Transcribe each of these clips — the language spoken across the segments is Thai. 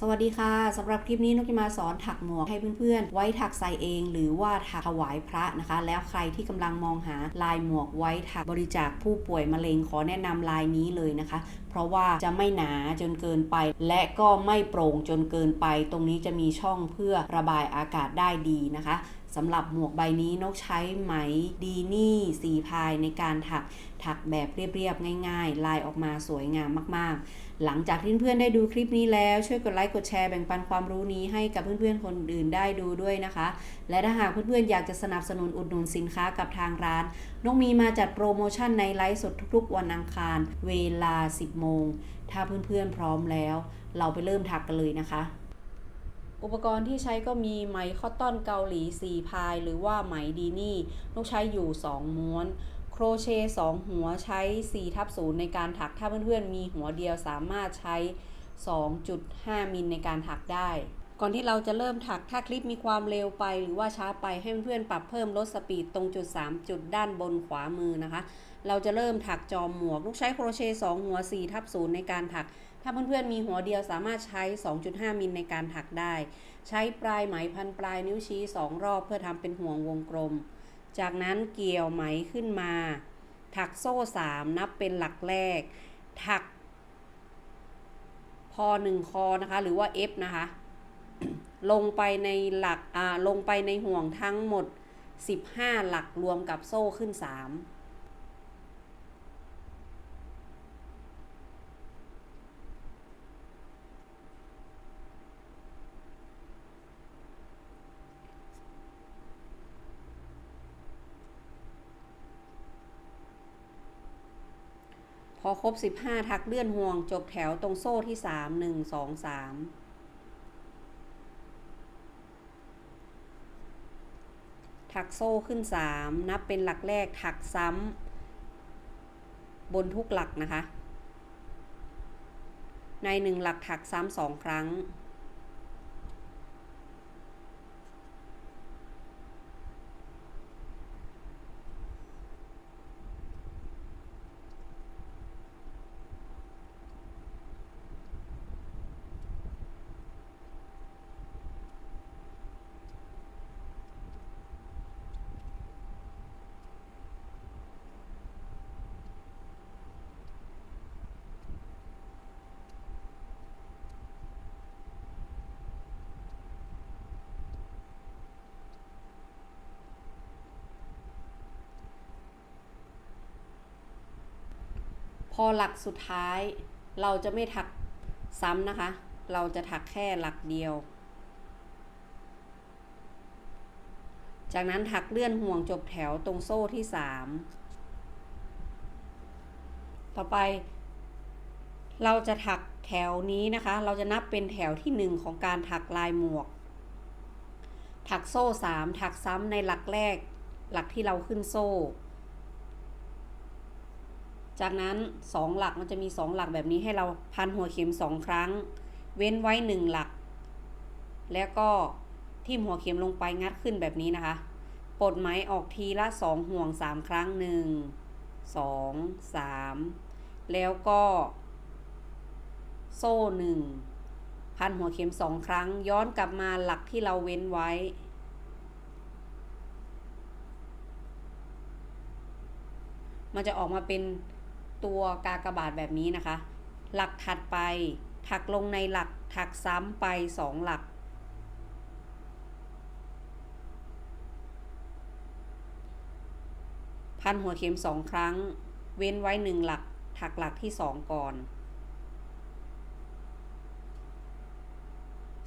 สวัสดีค่ะสำหรับคลิปนี้นกจะมาสอนถักหมวกให้เพื่อนๆ ไว้ถักใส่เอง หรือว่าถักถวายพระนะคะ แล้วใครที่กำลังมองหาลายหมวกไว้ถักบริจาคผู้ป่วยมะเร็งขอแนะนำลายนี้เลยนะคะ เพราะว่าจะไม่หนาจนเกินไป และก็ไม่โปร่งจนเกินไป ตรงนี้จะมีช่องเพื่อระบายอากาศได้ดีนะคะ สำหรับหมวกใบนี้นกใช้ไหมดีนี่สีพายในการถักถักแบบเรียบๆ ง่าย ๆ ลายออกมาสวยงามมากๆ หลังจากที่เพื่อนๆได้ดูคลิปนี้แล้ว ช่วยกดไลค์กดแชร์แบ่งปันความรู้นี้ให้กับเพื่อนๆ คนอื่นได้ดูด้วยนะคะ และถ้าหากเพื่อนๆ อยากจะสนับสนุนอุดหนุนสินค้ากับทางร้านนกมีมาจัดโปรโมชั่นในไลฟ์สดทุกๆ วันอังคาร เวลา 10 โมง ถ้าเพื่อนๆ พร้อมแล้ว เราไปเริ่มถักกันเลยนะคะ อุปกรณ์ที่ใช้ก็มีไหมคอตตอนเกาหลี4พาย หรือว่าไหมดีนี่นกใช้อยู่ 2 ม้วน โครเชต์2หัวใช้4ทับ0ในการถักถ้าเพื่อนๆมีหัวเดียวสามารถใช้ 2.5 มิลในการถักได้ ก่อนที่เราจะเริ่มถักถ้าคลิปมีความเร็วไป หรือว่าช้าไปให้เพื่อนๆปรับเพิ่มลดสปีดตรงจุด 3 จุดด้านบนขวามือนะคะ เราจะเริ่มถักจอมหมวก ลูกใช้โครเชต์2หัว4ทับ0ในการถัก ถ้าเพื่อนๆมีหัวเดียวสามารถใช้ 2.5 มิลในการถักได้ ใช้ปลายไหมพันปลายนิ้วชี้ 2 รอบเพื่อทำเป็นห่วงวงกลม จากนั้นเกี่ยวไหมขึ้นมา ถักโซ่ 3 นับเป็นหลักแรก ถักพอหนึ่งคอนะคะ หรือว่า F นะคะ ลงไปในหลักอ่าลงไปในห่วงทั้งหมด 15 หลักรวมกับโซ่ขึ้น 3 ครบ 15 ทักเลื่อนห่วง จบแถวตรงโซ่ที่ 3 1 2 3 ถักโซ่ขึ้น 3 นับเป็นหลักแรกถักซ้ำบนทุกหลักนะคะ ใน 1 หลักถักซ้ำสองครั้ง พอหลักสุดท้ายเราจะไม่ถักซ้ำนะคะ เราจะถักแค่หลักเดียว จากนั้นถักเลื่อนห่วงจบแถวตรงโซ่ที่สามต่อไป เราจะถักแถวนี้นะคะ เราจะนับเป็นแถวที่หนึ่งของการถักลายหมวก ถักโซ่สามถักซ้ำในหลักแรก หลักที่เราขึ้นโซ่ จากนั้นสองหลักมันจะมีสองหลักแบบนี้ให้เราพันหัวเข็มสองครั้ง เว้นไว้หนึ่งหลัก แล้วก็ทิ่มหัวเข็มลงไปงัดขึ้นแบบนี้นะคะ ปลดไหมออกทีละสองห่วงสามครั้งหนึ่งสองสามแล้วก็ โซ่หนึ่งพันหัวเข็มสองครั้ง ย้อนกลับมาหลักที่เราเว้นไว้มันจะออกมาเป็น ตัวกากบาทแบบนี้นะคะ หลักถัดไป ถักลงในหลักถักซ้ำไปสองหลัก พันหัวเข็มสองครั้ง เว้นไว้หนึ่งหลัก ถักหลักที่สองก่อน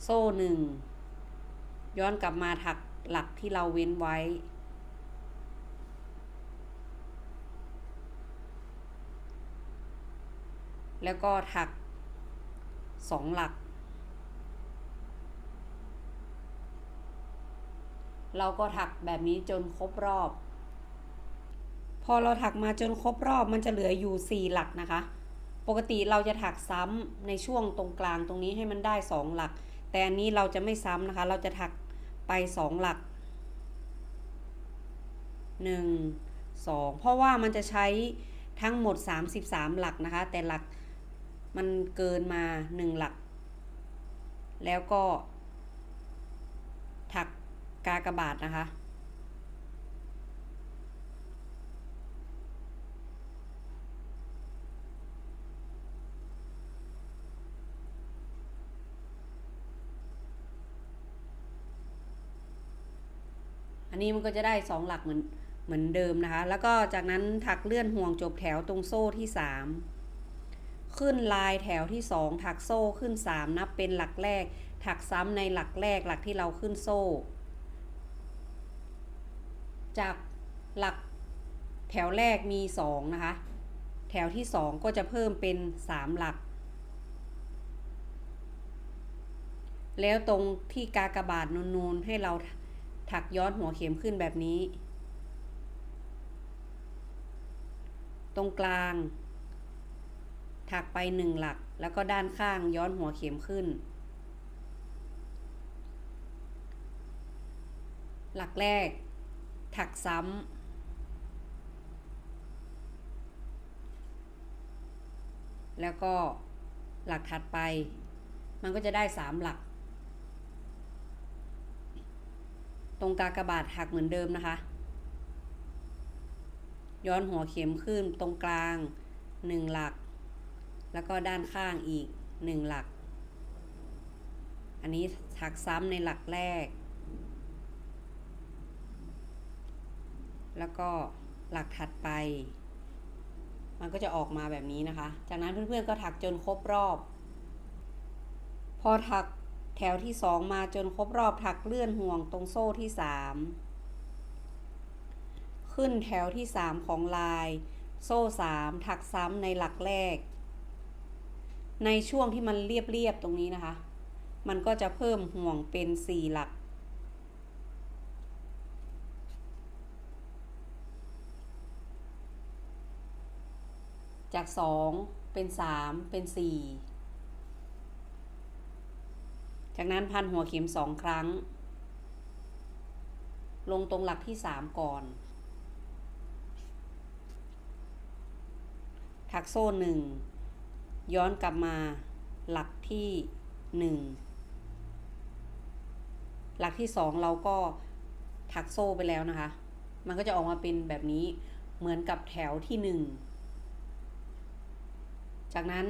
โซ่หนึ่งย้อนกลับมาถักหลักที่เราเว้นไว้ แล้วก็ถักสองหลัก เราก็ถักแบบนี้จนครบรอบ พอเราถักมาจนครบรอบมันจะเหลืออยู่ 4 หลักนะคะ ปกติเราจะถักซ้ำในช่วงตรงกลางตรงนี้ให้มันได้ 2 หลัก แต่อันนี้เราจะไม่ซ้ำนะคะ เราจะถักไป 2 หลัก 1 2 เพราะว่ามันจะใช้ทั้งหมด 33 หลักนะคะ แต่หลัก มันเกินมา1หลัก แล้วก็ ถักกากระบาทนะคะ อันนี้มันก็จะได้สองหลักเหมือนเหมือนเดิมนะคะ แล้วก็จากนั้นถักเลื่อนห่วงจบแถวตรงโซ่ที่สาม ขึ้นลายแถวที่สองถักโซ่ขึ้นสามนับเป็นหลักแรก ถักซ้ำในหลักแรกหลักที่เราขึ้นโซ่ จากหลักแถวแรกมีสองนะคะ แถวที่สองก็จะเพิ่มเป็นสามหลัก แล้วตรงที่กากบาทนูนๆ ให้เราถักย้อนหัวเข็มขึ้นแบบนี้ ตรงกลาง ถักไปหนึ่งหลัก แล้วก็ด้านข้างย้อนหัวเข็มขึ้น หลักแรก ถักซ้ำ แล้วก็หลักถัดไป มันก็จะได้สามหลัก ตรงกากบาทหักเหมือนเดิมนะคะ ย้อนหัวเข็มขึ้นตรงกลางหนึ่งหลัก แล้วก็ด้านข้างอีกหนึ่งหลัก อันนี้ถักซ้ำในหลักแรก แล้วก็หลักถัดไป มันก็จะออกมาแบบนี้นะคะ จากนั้นเพื่อนๆก็ถักจนครบรอบ พอถักแถวที่สองมาจนครบรอบถักเลื่อนห่วงตรงโซ่ที่สามขึ้นแถวที่สามของลาย โซ่สามถักซ้ำในหลักแรก ในช่วงที่มันเรียบๆตรงนี้นะคะ มันก็จะเพิ่มห่วงเป็นสี่หลัก จากสองเป็นสามเป็นสี่จากนั้นพันหัวเข็มสองครั้ง ลงตรงหลักที่สามก่อน ถักโซ่หนึ่ง ย้อนกลับมาหลักที่หนึ่งหลักที่สองเราก็ถักโซ่ไปแล้วนะคะ มันก็จะออกมาเป็นแบบนี้เหมือนกับแถวที่หนึ่งจากนั้น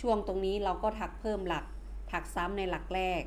ช่วงตรงนี้เราก็ถักเพิ่มหลักถักซ้ำในหลักแรก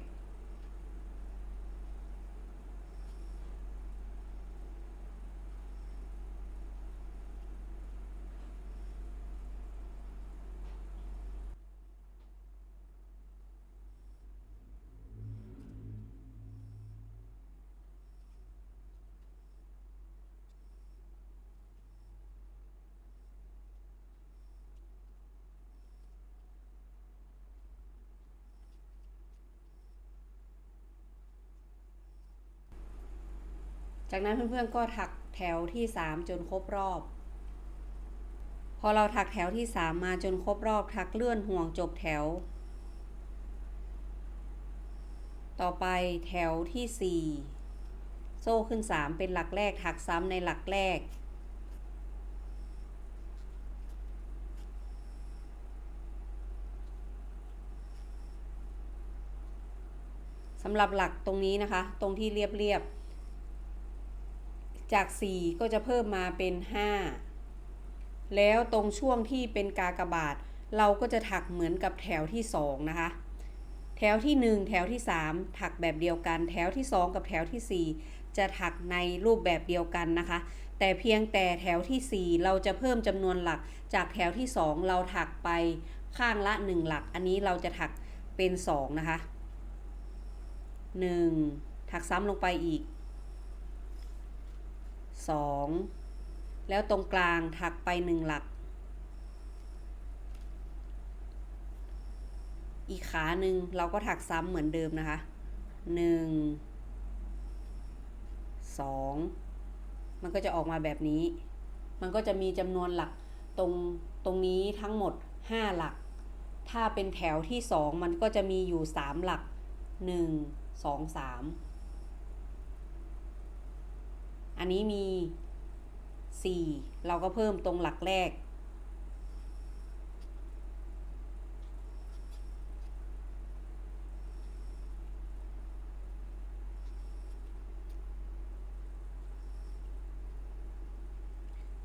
จากนั้นเพื่อนๆก็ถักแถวที่สามจนครบรอบ พอเราถักแถวที่สามมาจนครบรอบถักเลื่อนห่วงจบแถว ต่อไปแถวที่สี่โซ่ขึ้นสามเป็นหลักแรกถักซ้ำในหลักแรกสำหรับหลักตรงนี้นะคะ ตรงที่เรียบๆ จาก 4 ก็จะเพิ่มมาเป็น 5 แล้วตรงช่วงที่เป็นกากบาท เราก็จะถักเหมือนกับแถวที่ 2 นะคะ แถวที่ 1 แถวที่ 3 ถักแบบเดียวกัน แถวที่ 2 กับแถวที่ 4 จะถักในรูปแบบเดียวกันนะคะ แต่เพียงแต่แถวที่ 4 เราจะเพิ่มจำนวนหลัก จากแถวที่ 2 เราถักไปข้างละ 1 หลัก อันนี้เราจะถักเป็น 2 นะคะ 1 ถักซ้ำลงไปอีก 2 แล้วตรงกลางถักไป 1 หลัก อีกขาหนึ่งเราก็ถักซ้ำเหมือนเดิมนะคะ 1 2 มันก็จะออกมาแบบนี้ มันก็จะมีจำนวนหลักตรงตรงนี้ทั้งหมด 5 หลัก ถ้าเป็นแถวที่ 2 มันก็จะมีอยู่ 3 หลัก 1 2 3 อันนี้มี 4 เราก็เพิ่มตรงหลักแรก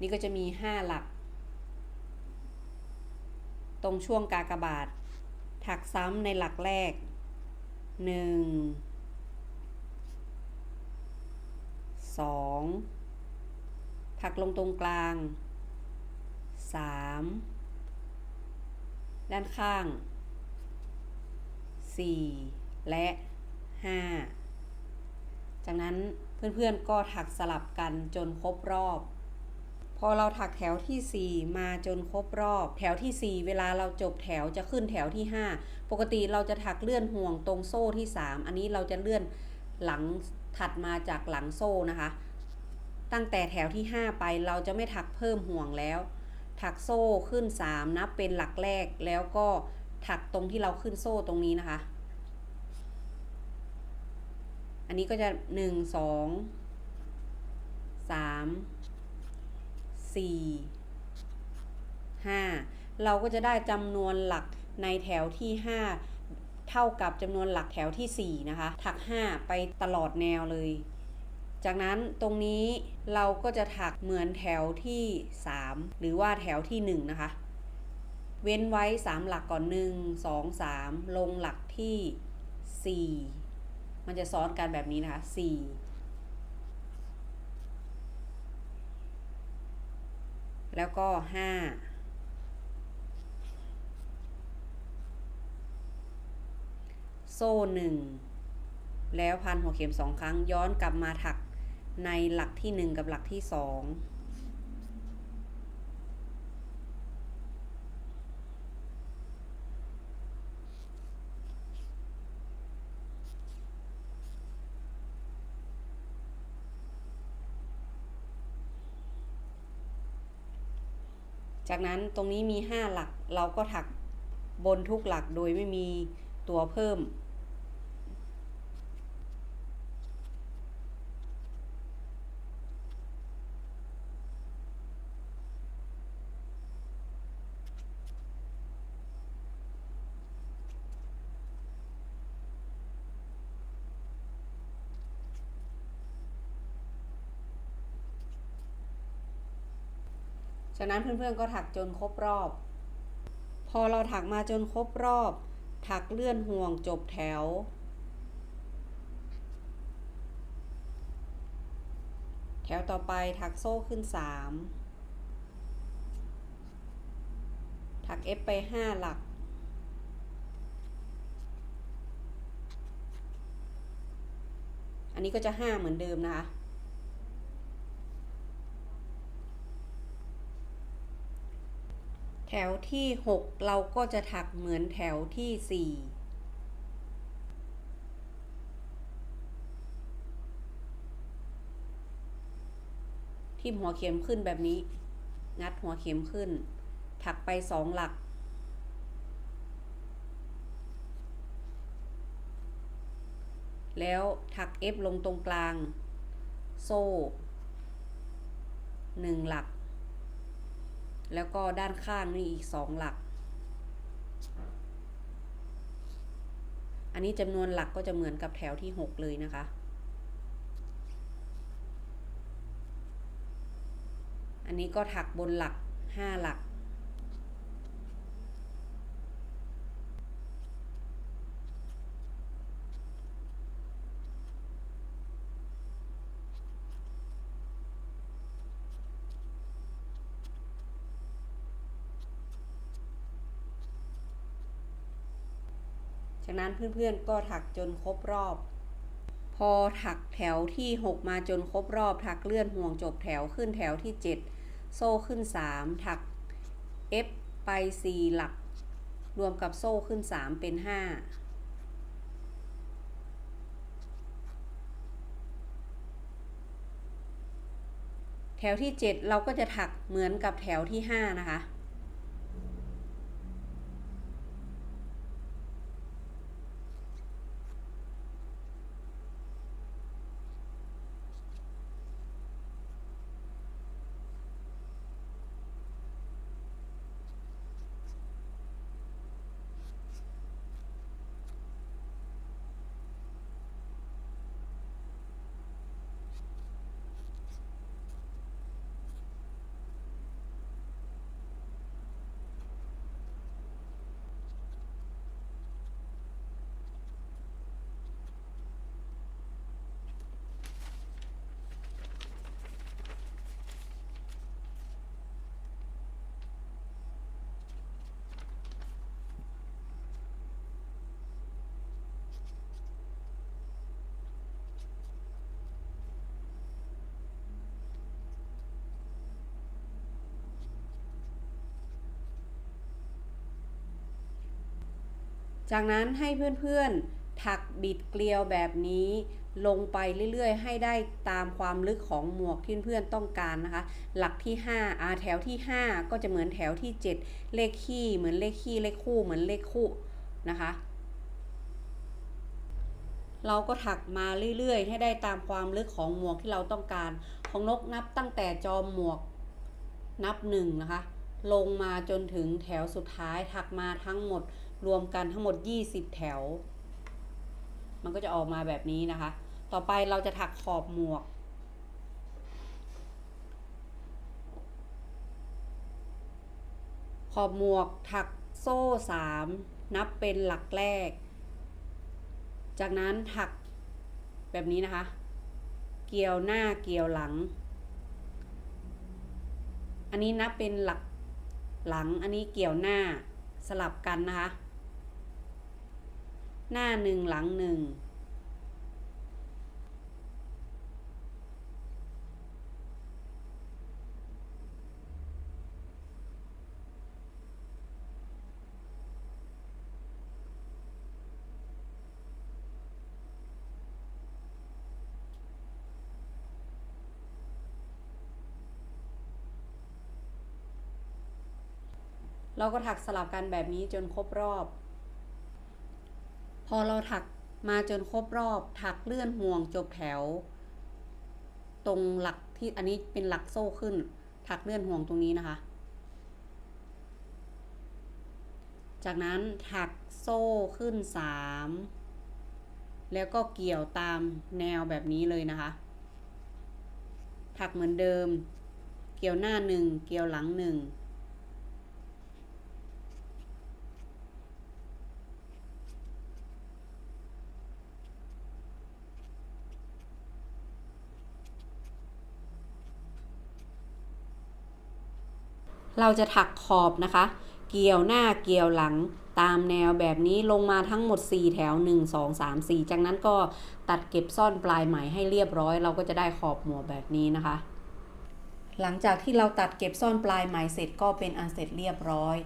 นี่ก็จะมี 5 หลัก ตรงช่วงกากบาท ถักซ้ำในหลักแรก 1 2ถักลงตรงกลาง 3 ด้านข้าง 4 และ 5 จากนั้นเพื่อนๆก็ถักสลับกันจนครบรอบ พอเราถักแถวที่ 4 มาจนครบรอบ แถวที่ 4 เวลาเราจบแถวจะขึ้นแถวที่ 5 ปกติเราจะถักเลื่อนห่วงตรงโซ่ที่ 3 อันนี้เราจะเลื่อนหลัง ถัดมาจากหลังโซ่นะคะ ตั้งแต่แถวที่ 5 ไปเราจะไม่ถักเพิ่มห่วงแล้ว ถักโซ่ขึ้น 3 นับเป็นหลักแรกแล้วก็ถักตรงที่เราขึ้นโซ่ตรงนี้นะคะ อันนี้ก็จะ 1 2 3 4 5 เราก็จะได้จำนวนหลักในแถวที่ 5 เท่ากับจำนวนหลักแถวที่ 4 นะคะ ถัก 5 ไปตลอดแนวเลย จากนั้นตรงนี้เราก็จะถักเหมือนแถวที่ 3 หรือว่าแถวที่ 1 นะคะ เว้นไว้ 3 หลักก่อน 1 2 3 ลงหลักที่ 4 มันจะซ้อนกันแบบนี้นะคะ 4 แล้วก็ 5 โซ่1แล้วพันหัวเข็มสองครั้งย้อนกลับมาถักในหลักที่1กับหลักที่2จากนั้นตรงนี้มี 5 หลักเราก็ถักบนทุกหลักโดยไม่มีตัวเพิ่ม จากนั้นเพื่อนๆก็ถักจนครบรอบ พอเราถักมาจนครบรอบ ถักเลื่อนห่วงจบแถว แถวต่อไปถักโซ่ขึ้น 3 ถัก F ไป 5 หลักอันนี้ก็จะ 5 เหมือนเดิมนะคะ แถวที่ 6 เราก็จะถักเหมือนแถวที่ 4ทิ่มหัวเข็มขึ้นแบบนี้ งัดหัวเข็มขึ้น ถักไปสองหลัก แล้วถัก F ลงตรงกลาง โซ่หนึ่งหลัก แล้วก็ด้านข้างนี่อีกสองหลัก อันนี้จำนวนหลักก็จะเหมือนกับแถวที่ 6 เลยนะคะ อันนี้ก็ถักบนหลัก 5 หลัก นั้นเพื่อนๆก็ถักจนครบรอบ พอถักแถวที่ 6 มาจนครบรอบ ถักเลื่อนห่วงจบแถวขึ้นแถวที่ 7 โซ่ขึ้น 3 ถัก F ไป 4 หลัก รวมกับโซ่ขึ้น 3 เป็น 5แถวที่ 7 เราก็จะถักเหมือนกับแถวที่ 5 นะคะ จากนั้นให้เพื่อนๆ ถักบิดเกลียวแบบนี้ลงไปเรื่อยๆ ให้ได้ตามความลึกของหมวกที่เพื่อนๆต้องการนะคะ หลักที่5อาแถวที่ 5 ก็จะเหมือนแถวที่ 7 เลขคี่เหมือนเลขคี่เลขคู่เหมือนเลขคู่นะคะ เราก็ถักมาเรื่อยๆ ให้ได้ตามความลึกของหมวกที่เราต้องการ ของนกนับตั้งแต่จอมหมวกนับหนึ่งนะคะ ลงมาจนถึงแถวสุดท้ายถักมาทั้งหมด รวมกันทั้งหมด 20 แถว มันก็จะออกมาแบบนี้นะคะ ต่อไปเราจะถักขอบหมวก ขอบหมวกถักโซ่ 3 นับเป็นหลักแรก จากนั้นถักแบบนี้นะคะ เกี่ยวหน้าเกี่ยวหลัง อันนี้นับเป็นหลักหลัง อันนี้เกี่ยวหน้าสลับกันนะคะ หน้าหนึ่งหลังหนึ่งเราก็ถักสลับกันแบบนี้จนครบรอบ พอเราถักมาจนครบรอบถักเลื่อนห่วงจบแถว ตรงหลักที่อันนี้เป็นหลักโซ่ขึ้น ถักเลื่อนห่วงตรงนี้นะคะ จากนั้นถักโซ่ขึ้นสามแล้วก็เกี่ยวตามแนวแบบนี้เลยนะคะ ถักเหมือนเดิม เกี่ยวหน้าหนึ่งเกี่ยวหลังหนึ่ง เราจะถักขอบนะคะ เกี่ยวหน้าเกี่ยวหลังตามแนวแบบนี้ลงมาทั้งหมด 4 แถว 1 2 3 4 จากนั้นก็ตัดเก็บซ่อนปลายไหมให้เรียบร้อย เราก็จะได้ขอบหมวกแบบนี้นะคะ หลังจากที่เราตัดเก็บซ่อนปลายไหมเสร็จก็เป็นอันเสร็จเรียบร้อย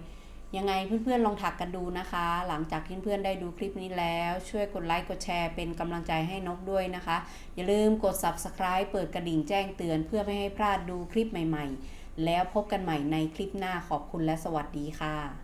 ยังไงเพื่อนๆลองถักกันดูนะคะ หลังจากที่เพื่อนๆได้ดูคลิปนี้แล้ว ช่วยกดไลค์กดแชร์เป็นกำลังใจให้นกด้วยนะคะ อย่าลืมกด subscribe เปิดกระดิ่งแจ้งเตือนเพื่อไม่ให้พลาดดูคลิปใหม่ ๆ แล้วพบกันใหม่ในคลิปหน้าขอบคุณและสวัสดีค่ะ